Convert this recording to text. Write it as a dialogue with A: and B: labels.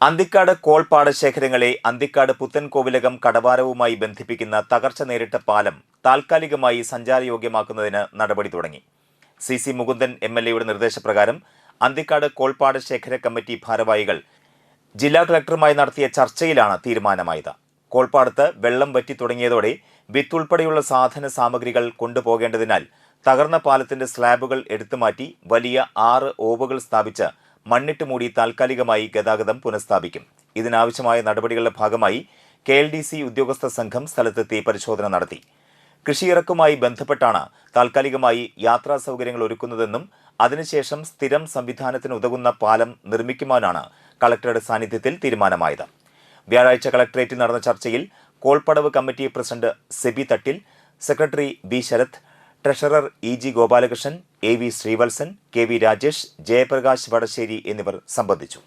A: അന്തിക്കാട് കോൾ പാടശേഖരങ്ങളെ അന്തിക്കാട് പുത്തൻകോവിലകം കടവാരവുമായി ബന്ധിപ്പിക്കുന്ന തകർച്ച നേരിട്ട പാലം താൽക്കാലികമായി സഞ്ചാരയോഗ്യമാക്കുന്നതിന് നടപടി തുടങ്ങി. C C Mukundan M L എയുടെ നിർദ്ദേശപ്രകാരം അന്തിക്കാട് കോൾപ്പാടശേഖര കമ്മിറ്റി ഭാരവാഹികൾ ജില്ലാ കളക്ടറുമായി നടത്തിയ ചർച്ചയിലാണ് തീരുമാനമായത്. കോൾപ്പാടത്ത് വെള്ളം വറ്റി തുടങ്ങിയതോടെ വിത്തുൾപ്പെടെയുള്ള സാധന സാമഗ്രികൾ കൊണ്ടുപോകേണ്ടതിനാൽ തകർന്ന പാലത്തിന്റെ സ്ലാബുകൾ എടുത്തുമാറ്റി വലിയ ആറ് ഓവുകൾ സ്ഥാപിച്ച് മണ്ണിട്ട് മൂടി താൽക്കാലികമായി ഗതാഗതം പുനഃസ്ഥാപിക്കും. ഇതിനാവശ്യമായ നടപടികളുടെ ഭാഗമായി കെ എൽ ഡി സി ഉദ്യോഗസ്ഥ സംഘം സ്ഥലത്തെത്തി പരിശോധന നടത്തി. കൃഷിയിറക്കുമായി ബന്ധപ്പെട്ടാണ് താൽക്കാലികമായി യാത്രാ സൗകര്യങ്ങൾ ഒരുക്കുന്നതെന്നും അതിനുശേഷം സ്ഥിരം സംവിധാനത്തിന് ഉതകുന്ന പാലം നിർമ്മിക്കുവാനാണ് കളക്ടറുടെ സാന്നിധ്യത്തിൽ തീരുമാനമായത്. വ്യാഴാഴ്ച കളക്ടറേറ്റിൽ നടന്ന ചർച്ചയിൽ കോൾപ്പടവ് committee president Seby Thattil secretary B Sarath treasurer E G Gopalakrishnan A V Sreevalsan K V Rajesh Jayaprakash Vadassery എന്നിവർ സംബന്ധിച്ചു.